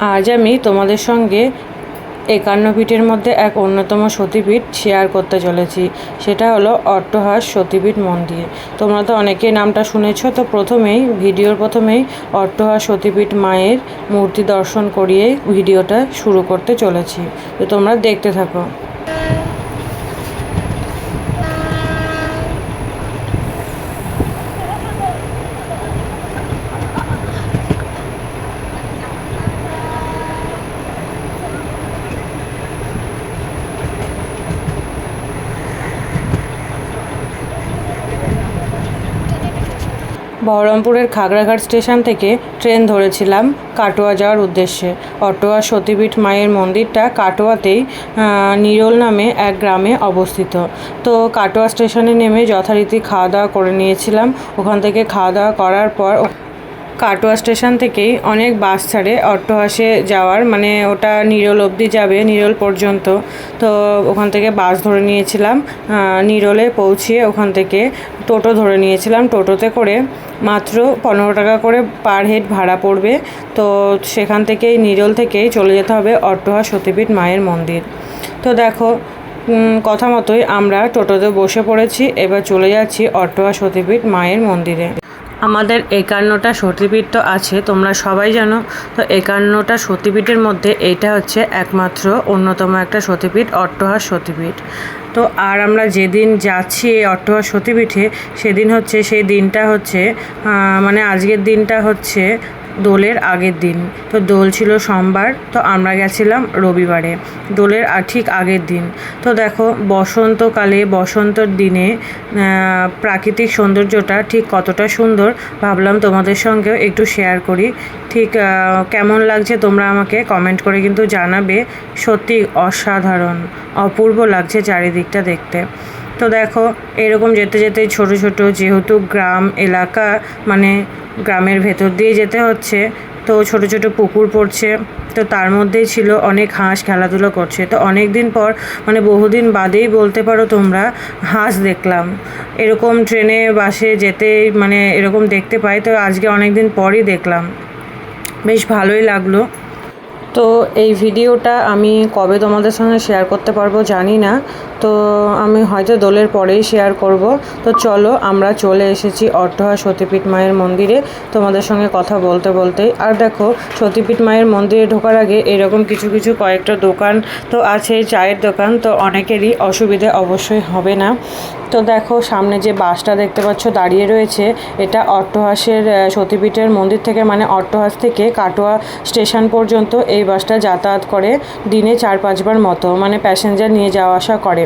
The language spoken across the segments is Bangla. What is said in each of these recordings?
আজ আমি তোমাদের সঙ্গে একান্ন পিঠের মধ্যে এক অন্যতম সতীপীঠ শেয়ার করতে চলেছি। সেটা হলো অট্টহাস সতীপীঠ মন্দির। তোমরা তো অনেকে নামটা শুনেছ, তো প্রথমেই, ভিডিওর প্রথমেই অট্টহাস সতীপীঠ মায়ের মূর্তি দর্শন করিয়ে ভিডিওটা শুরু করতে চলেছি। তো তোমরা দেখতে থাকো। বহরমপুরের খাগড়াঘাট স্টেশন থেকে ট্রেন ধরেছিলাম কাটোয়া যাওয়ার উদ্দেশ্যে। অটোয়া সতীপীঠ মায়ের মন্দিরটা কাটোয়াতেই নিরোল নামে এক গ্রামে অবস্থিত। তো কাটোয়া স্টেশনে নেমে যথারীতি খাওয়া দাওয়া করে নিয়েছিলাম। ওখান থেকে খাওয়া দাওয়া করার পর কাটোয়া স্টেশন থেকেই অনেক বাস ছাড়ে অট্টহাসে যাওয়ার মানে ওটা নিরল অবধি যাবে, নিরল পর্যন্ত। তো ওখান থেকে বাস ধরে নিয়েছিলাম নিরলে পৌঁছিয়ে ওখান থেকে টোটো ধরে নিয়েছিলাম। টোটোতে করে মাত্র পনেরো টাকা করে পার হেড ভাড়া পড়বে। তো সেখান থেকেই নিরল থেকেই চলে যেতে হবে অট্টহা সতীপীঠ মায়ের মন্দির। তো দেখো কথা মতোই আমরা টোটোতে বসে পড়েছি, এবার চলে যাচ্ছি অট্টহা সতীপীঠ মায়ের মন্দিরে। আমাদের একান্নটা সতীপীঠ তো আছে, তোমরা সবাই জানো। তো একান্নটা সতীপীঠের মধ্যে এটা হচ্ছে একমাত্র অন্যতম একটা সতীপীঠ, অট্টহাস সতীপীঠ। তো আর আমরা যেদিন যাচ্ছি এই অট্টহাস সতীপীঠে, সেদিন হচ্ছে, সেই দিনটা হচ্ছে মানে আজকের দিনটা হচ্ছে দোলের আগের দিন। তো দোল ছিল সোমবার, তো আমরা গেছিলাম রবিবারে। দোলের ঠিক আগের দিন। তো দেখো, বসন্তকালে, বসন্তর দিনে প্রাকৃতিক সৌন্দর্যটা ঠিক কতটা সুন্দর ভাবলাম তোমাদের সঙ্গেও একটু শেয়ার করি। ঠিক কেমন লাগছে তোমরা আমাকে কমেন্ট করে কিন্তু জানাবে। সত্যি অসাধারণ, অপূর্ব লাগছে চারিদিকটা দেখতে। তো দেখো, এরকম যেতে যেতে ছোট ছোট যেহেতু গ্রাম, এলাকা মানে গ্রামের ভেতর দিয়ে যেতে হচ্ছে, তো ছোট ছোট পুকুর পড়ছে, তো তার মধ্যেই ছিল অনেক হাঁস খেলাধুলো করছে। তো অনেক দিন পর মানে বহুদিন বাদেই বলতে পারো তোমরা, হাঁস দেখলাম। এরকম ট্রেনে, বাসে যেতে মানে এরকম দেখতে পাই, তো আজকে অনেক দিন পরই দেখলাম। বেশ ভালোই লাগল। তো এই ভিডিওটা আমি কবে তোমাদের সঙ্গে শেয়ার করতে পারব জানি না। তো আমি হয়তো দোলের পরেই শেয়ার করব। তো চলো আমরা চলে এসেছি অট্টহা সতীপীঠ মায়ের মন্দিরে। তোমাদের সঙ্গে কথা বলতে বলতেই আর দেখো, সতীপীঠ মায়ের মন্দিরে ঢোকার আগে এরকম কিছু কিছু কয়েকটা দোকান তো আছে, চায়ের দোকান। তো অনেকেরই অসুবিধে অবশ্যই হবে না। তো দেখো, সামনে যে বাসটা দেখতে পাচ্ছ দাঁড়িয়ে রয়েছে, এটা অট্টহাসের সতীপীঠের মন্দির থেকে মানে অট্টহাস থেকে কাটোয়া স্টেশন পর্যন্ত এই বাসটা যাতায়াত করে দিনে চার পাঁচবার মতো। মানে প্যাসেঞ্জার নিয়ে যাওয়া আসা করে।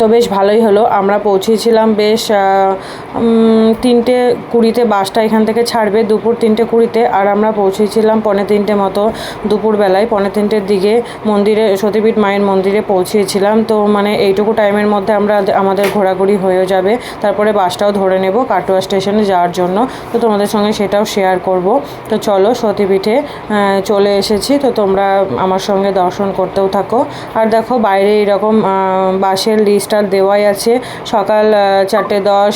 তো বেশ ভালোই হলো। আমরা পৌঁছেছিলাম বেশ তিনটে কুড়িতে বাসটা এখান থেকে ছাড়বে দুপুর তিনটে কুড়িতে। আর আমরা পৌঁছেছিলাম পৌনে তিনটে মতো দুপুরবেলায়। পৌনে তিনটের দিকে মন্দিরে সতীপীঠ মায়ের মন্দিরে পৌঁছেছিলাম। তো মানে এইটুকু টাইমের মধ্যে আমরা আমাদের ঘোরাঘুরি হয়েও যাবে। তারপরে বাসটাও ধরে নেব কাটোয়া স্টেশনে যাওয়ার জন্য। তো তোমাদের সঙ্গে সেটাও শেয়ার করব। তো চলো সতীপীঠে চলে এসেছি। তো তোমরা আমার সঙ্গে দর্শন করতেও থাকো। আর দেখো বাইরে এরকম আহ, বাসের লিস্ট আর দেওয়াই আছে। সকাল চারটে দশ,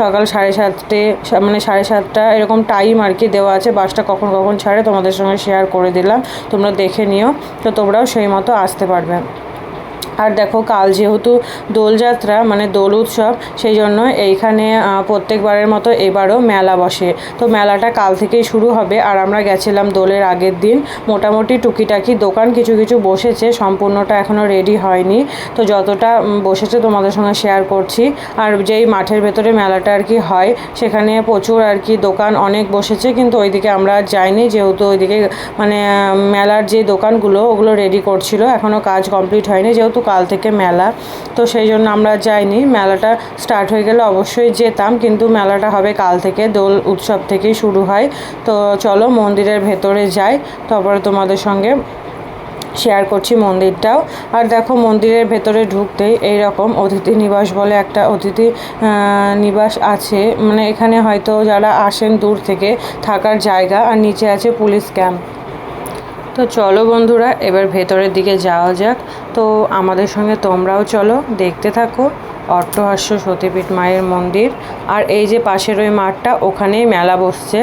সকাল সাড়ে সাতটে মানে সাড়ে সাতটা এরকম টাইম আর কি দেওয়া আছে। বাসটা কখন কখন ছাড়ে তোমাদের সঙ্গে শেয়ার করে দিলাম। তোমরা দেখে নিও। তো তোমরাও সেই মতো আসতে পারবে। আর দেখো কাল যেহেতু দোলযাত্রা মানে দোল উৎসব, সেই জন্য এইখানে প্রত্যেকবারের মতো এবারও মেলা বসে। তো মেলাটা কাল থেকেই শুরু হবে। আর আমরা গেছিলাম দোলের আগের দিন। মোটামুটি টুকিটাকি দোকান কিছু কিছু বসেছে। সম্পূর্ণটা এখনও রেডি হয়নি। তো যতটা বসেছে তোমাদের সঙ্গে শেয়ার করছি। আর যেই মাঠের ভেতরে মেলাটা আর কি হয়, সেখানে প্রচুর আর কি দোকান অনেক বসেছে। কিন্তু ওইদিকে আমরা যাইনি। যেহেতু ওইদিকে মানে মেলার যে দোকানগুলো, ওগুলো রেডি করছিল। এখনও কাজ কমপ্লিট হয়নি। যেহেতু কাল থেকে মেলা। তো সেই জন্য আমরা যাইনি। মেলাটা স্টার্ট হয়ে গেলে অবশ্যই যেতাম, কিন্তু মেলাটা হবে কাল থেকে, দোল উৎসব থেকেই শুরু হয়। তো চলো মন্দিরের ভেতরে যাই। তারপরে তোমাদের সঙ্গে শেয়ার করছি মন্দিরটাও। আর দেখো মন্দিরের ভেতরে ঢুকতেই এই রকম অতিথি নিবাস বলে একটা অতিথি নিবাস আছে। মানে এখানে হয়তো যারা আসেন দূর থেকে, থাকার জায়গা। আর নিচে আছে পুলিশ ক্যাম্প। তো চলো বন্ধুরা, এবার ভেতরের দিকে যাওয়া যাক। তো আমাদের সঙ্গে তোমরাও চলো, দেখতে থাকো। অট্টহাস্য সতীপীঠ মায়ের মন্দির। আর এই যে পাশের ওই মাঠটা, ওখানেই মেলা বসছে।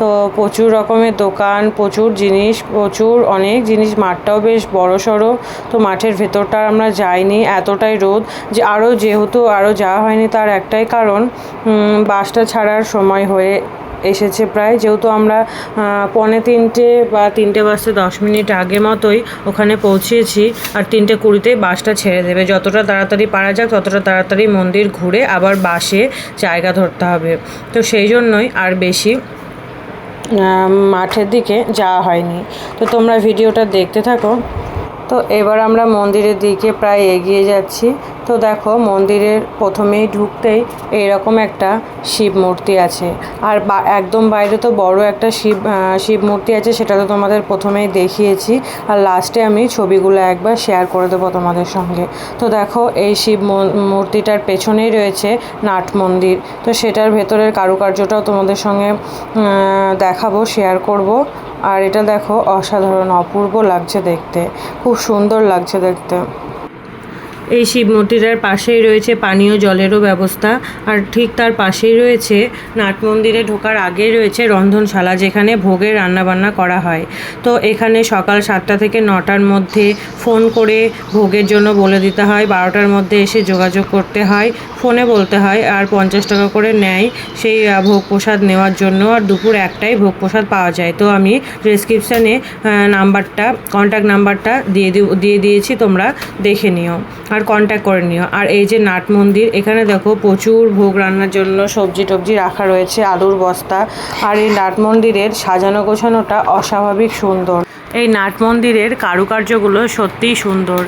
তো প্রচুর রকমের দোকান, প্রচুর জিনিস, প্রচুর অনেক জিনিস। মাঠটাও বেশ বড় সড়ো তো মাঠের ভেতরটা আমরা যাইনি, এতটাই রোদ যে আরও যেহেতু আরও যাওয়া হয়নি তার একটাই কারণ বাসটা ছাড়ার সময় হয়ে এসেছে প্রায়, যেহেতু আমরা পৌনে তিনটে বা তিনটে বাজতে দশ মিনিট আগে মতোই ওখানে পৌঁছেছি, আর তিনটে কুড়িতেই বাসটা ছেড়ে দেবে। যতটা তাড়াতাড়ি পারা যাক, ততটা তাড়াতাড়ি মন্দির ঘুরে আবার বাসে জায়গা ধরতে হবে। তো সেই জন্যই আর বেশি মাঠের দিকে যাওয়া হয়নি। তো তোমরা ভিডিওটা দেখতে থাকো। তো এবার আমরা মন্দিরের দিকে প্রায় এগিয়ে যাচ্ছি। তো দেখো, মন্দিরের প্রথমেই ঢুকতেই এইরকম একটা শিব মূর্তি আছে। আর একদম বাইরে তো বড় একটা শিব শিব মূর্তি আছে, সেটা তো তোমাদের প্রথমেই দেখিয়েছি। আর লাস্টে আমি ছবিগুলো একবার শেয়ার করে দেবো তোমাদের সঙ্গে। তো দেখো, এই শিব মূর্তিটার পেছনেই রয়েছে নাট মন্দির। তো সেটার ভেতরের কারুকার্যটাও তোমাদের সঙ্গে দেখাবো শেয়ার করব। আর এটা দেখো, অসাধারণ, অপূর্ব লাগছে দেখতে। খুব সুন্দর লাগছে দেখতে। এই শিব মন্দিরের পাশেই রয়েছে পানীয় জলেরও ব্যবস্থা। আর ঠিক তার পাশেই রয়েছে নাট মন্দিরে ঢোকার আগে রয়েছে রন্ধনশালা, যেখানে ভোগের রান্নাবান্না করা হয়। তো এখানে সকাল সাতটা থেকে নটার মধ্যে ফোন করে ভোগের জন্য বলে দিতে হয়। বারোটার মধ্যে এসে যোগাযোগ করতে হয়। ফোনে বলতে হয়, আর পঞ্চাশ টাকা করে নেয় সেই ভোগ প্রসাদ নেওয়ার জন্য। আর দুপুর একটাই ভোগ প্রসাদ পাওয়া যায়। তো আমি প্রেসক্রিপশানে নাম্বারটা কন্ট্যাক্ট নাম্বারটা দিয়ে দিয়ে দিয়েছি, তোমরা দেখে নিও, আর কন্ট্যাক্ট করে নিও। আর এই যে নাট মন্দির, এখানে দেখো প্রচুর ভোগ রান্নার জন্য সবজি টবজি রাখা রয়েছে, আলুর বস্তা। আর এই নাট মন্দিরের সাজানো গোছানোটা অস্বাভাবিক সুন্দর। এই নাট মন্দিরের কারুকার্যগুলো সত্যিই সুন্দর।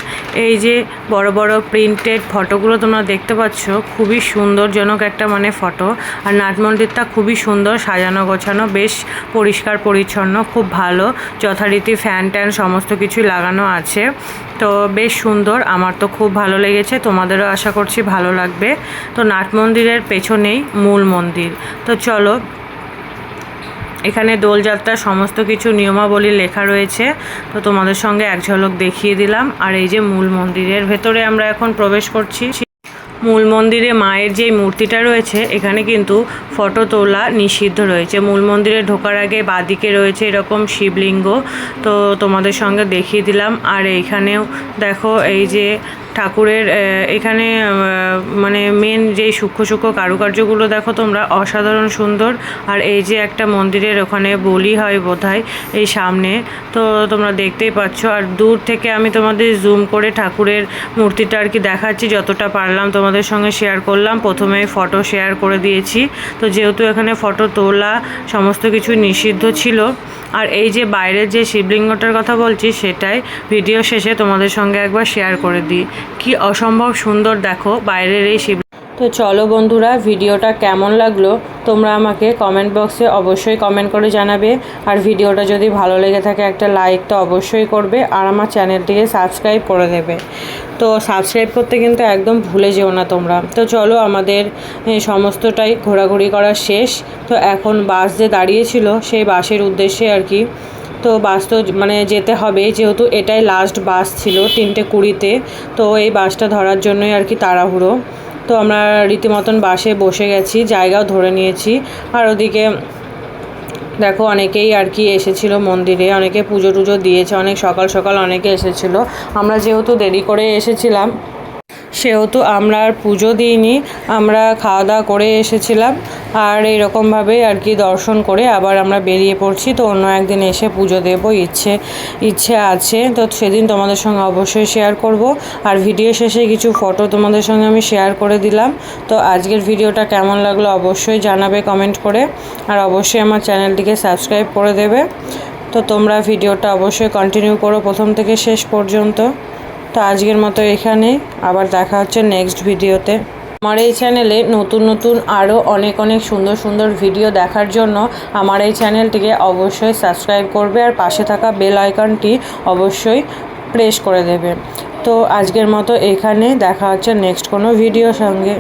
এই যে বড় বড় প্রিন্টেড ফটোগুলো তোমরা দেখতে পাচ্ছ, খুবই সুন্দরজনক একটা মানে ফটো আর নাট মন্দিরটা খুবই সুন্দর, সাজানো গোছানো, বেশ পরিষ্কার পরিচ্ছন্ন, খুব ভালো। যথারীতি ফ্যান ট্যান সমস্ত কিছু লাগানো আছে। তো বেশ সুন্দর, আমার তো খুব ভালো লেগেছে, তোমাদেরও আশা করছি ভালো লাগবে। তো নাট মন্দিরের পেছনেই মূল মন্দির। তো চলো এখানে দোলযাত্রার সমস্ত কিছু নিয়মাবলী লেখা রয়েছে। তো তোমাদের সঙ্গে এক ঝলক দেখিয়ে দিলাম। আর এই যে মূল মন্দিরের ভেতরে আমরা এখন প্রবেশ করছি। মূল মন্দিরে মায়ের যে মূর্তিটা রয়েছে, এখানে কিন্তু ফটো তোলা নিষিদ্ধ রয়েছে। মূল মন্দিরে ঢোকার আগে বাদিকে রয়েছে এরকম শিবলিঙ্গ। তো তোমাদের সঙ্গে দেখিয়ে দিলাম। আর এইখানেও দেখো এই যে ঠাকুরের এখানে মানে মেন যেই সূক্ষ্ম সূক্ষ্ম কারুকার্যগুলো দেখো তোমরা, অসাধারণ সুন্দর। আর এই যে একটা মন্দিরের ওখানে বলি হয় বোধহয়, এই সামনে, তো তোমরা দেখতেই পাচ্ছ। আর দূর থেকে আমি তোমাদের জুম করে ঠাকুরের মূর্তিটা আর কি দেখাচ্ছি, যতটা পারলাম তোমাদের সঙ্গে শেয়ার করলাম। প্রথমে ফটো শেয়ার করে দিয়েছি। তো যেহেতু এখানে ফটো তোলা সমস্ত কিছু নিষিদ্ধ ছিল, আর এই যে বাইরের যে শিবলিঙ্গটার কথা বলছি, সেটাই ভিডিও শেষে তোমাদের সঙ্গে একবার শেয়ার করে দিই। কি অসম্ভব সুন্দর দেখো বাইরের এই শিব তো চলো বন্ধুরা, ভিডিওটা কেমন লাগল তোমরা আমাকে কমেন্ট বক্সে অবশ্যই কমেন্ট করে জানাবে। আর ভিডিওটা যদি ভালো লেগে থাকে একটা লাইক তো অবশ্যই করবে আর আমার চ্যানেলটিকে সাবস্ক্রাইব করে দেবে। তো সাবস্ক্রাইব করতে কিন্তু একদম ভুলে যেও না তোমরা। তো চলো আমাদের সমস্তটাই ঘোরাঘুরি করা শেষ। তো এখন বাস যে দাঁড়িয়েছিল সেই বাসের উদ্দেশ্যে আর কি তো বাস তো মানে যেতে হবে, যেহেতু এটাই লাস্ট বাস ছিল তিনটে কুড়িতে, তো এই বাসটা ধরার জন্যই আর কি তাড়াহুড়ো। তো আমরা রীতিমতন বাসে বসে গেছি, জায়গাও ধরে নিয়েছি। আর ওদিকে দেখো অনেকেই আর কি এসেছিল মন্দিরে, অনেকে পুজো টুজো দিয়েছে, অনেক সকাল সকাল অনেকে এসেছিল। আমরা যেহেতু দেরি করে এসেছিলাম সেহেতু আমরা আর পুজো দিইনি, আমরা খাওয়া দাওয়া করে এসেছিলাম আর এইরকমভাবেই আর কি দর্শন করে আবার আমরা বেরিয়ে পড়ছি। তো অন্য একদিন এসে পুজো দেবো, ইচ্ছে ইচ্ছে আছে। তো সেদিন তোমাদের সঙ্গে অবশ্যই শেয়ার করব। আর ভিডিও শেষে কিছু ফটো তোমাদের সঙ্গে আমি শেয়ার করে দিলাম। তো আজকের ভিডিওটা কেমন লাগল অবশ্যই জানাবে কমেন্ট করে। আর অবশ্যই আমার চ্যানেলটিকে সাবস্ক্রাইব করে দেবে। তো তোমরা ভিডিওটা অবশ্যই কন্টিনিউ করো প্রথম থেকে শেষ পর্যন্ত। তো আজকের মতো এখানে। আবার দেখা হচ্ছে নেক্সট ভিডিওতে আমার এই চ্যানেলে নতুন নতুন আরও অনেক অনেক সুন্দর সুন্দর ভিডিও দেখার জন্য আমার এই চ্যানেলটিকে অবশ্যই সাবস্ক্রাইব করবে আর পাশে থাকা বেল আইকনটি অবশ্যই প্রেস করে দেবে। তো আজকের মতো এখানে দেখা হচ্ছে নেক্সট কোনো ভিডিও সঙ্গে।